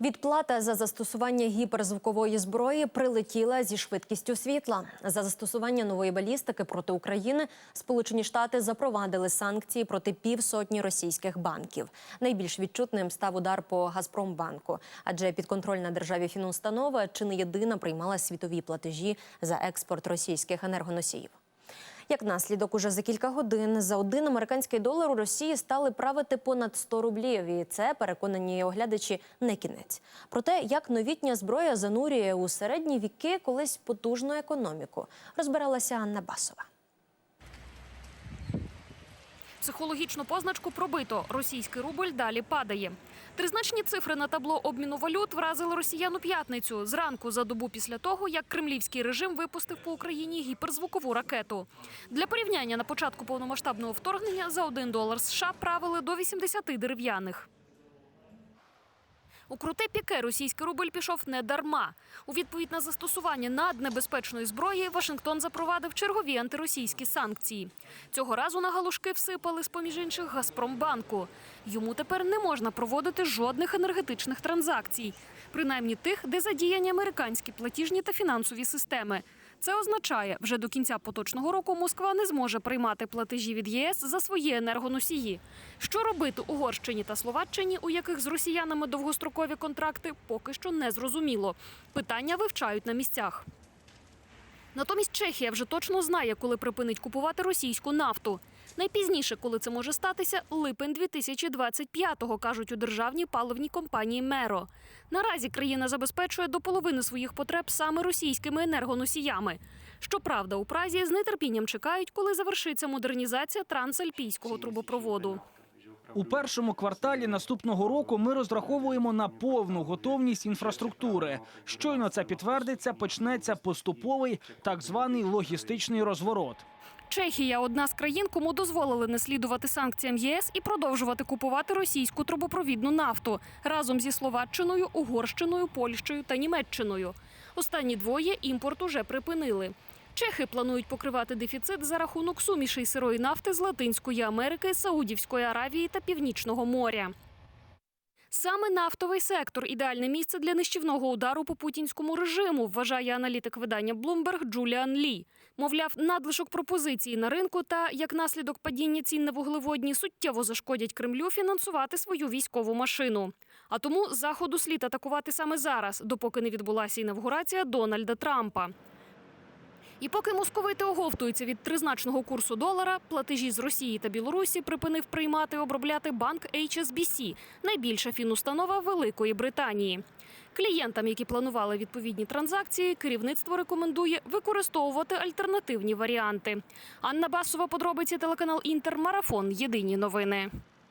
Відплата за застосування гіперзвукової зброї прилетіла зі швидкістю світла. За застосування нової балістики проти України Сполучені Штати запровадили санкції проти півсотні російських банків. Найбільш відчутним став удар по Газпромбанку, адже підконтрольна державі фінустанова чи не єдина приймала світові платежі за експорт російських енергоносіїв. Як наслідок, уже за кілька годин за один американський долар у Росії стали правити понад 100 рублів. І це переконані оглядачі не кінець. Про те, як новітня зброя занурює у середні віки колись потужну економіку, розбиралася Анна Басова. Психологічну позначку пробито. Російський рубль далі падає. Тризначні цифри на табло обміну валют вразили росіян у п'ятницю зранку за добу після того, як кремлівський режим випустив по Україні гіперзвукову ракету. Для порівняння на початку повномасштабного вторгнення за один долар США правили до 80 дерев'яних. У круте піке російський рубль пішов не дарма. У відповідь на застосування наднебезпечної зброї Вашингтон запровадив чергові антиросійські санкції. Цього разу на галушки всипали з поміж інших Газпромбанку. Йому тепер не можна проводити жодних енергетичних транзакцій, принаймні тих, де задіяні американські платіжні та фінансові системи. Це означає, вже до кінця поточного року Москва не зможе приймати платежі від ЄС за свої енергоносії. Що робити Угорщині та Словаччині, у яких з росіянами довгострокові контракти, поки що не зрозуміло. Питання вивчають на місцях. Натомість Чехія вже точно знає, коли припинить купувати російську нафту. Найпізніше, коли це може статися, липень 2025-го, кажуть у державній паливній компанії Меро. Наразі країна забезпечує до половини своїх потреб саме російськими енергоносіями. Щоправда, у Празі з нетерпінням чекають, коли завершиться модернізація трансальпійського трубопроводу. У першому кварталі наступного року ми розраховуємо на повну готовність інфраструктури. Щойно це підтвердиться, почнеться поступовий так званий логістичний розворот. Чехія одна з країн, кому дозволили не слідувати санкціям ЄС і продовжувати купувати російську трубопровідну нафту разом зі Словаччиною, Угорщиною, Польщею та Німеччиною. Останні двоє імпорт уже припинили. Чехи планують покривати дефіцит за рахунок сумішей сирої нафти з Латинської Америки, Саудівської Аравії та Північного моря. Саме нафтовий сектор ідеальне місце для нищівного удару по путінському режиму, вважає аналітик видання Bloomberg Джуліан Лі. Мовляв, надлишок пропозиції на ринку та як наслідок падіння цін на вуглеводні суттєво зашкодять Кремлю фінансувати свою військову машину. А тому заходу слід атакувати саме зараз, допоки не відбулася інавгурація Дональда Трампа. І поки московити оговтуються від тризначного курсу долара, платежі з Росії та Білорусі припинив приймати обробляти банк HSBC, найбільша фінустанова Великої Британії. Клієнтам, які планували відповідні транзакції, керівництво рекомендує використовувати альтернативні варіанти. Анна Басова, подробиці телеканал Інтер, марафон. Єдині новини.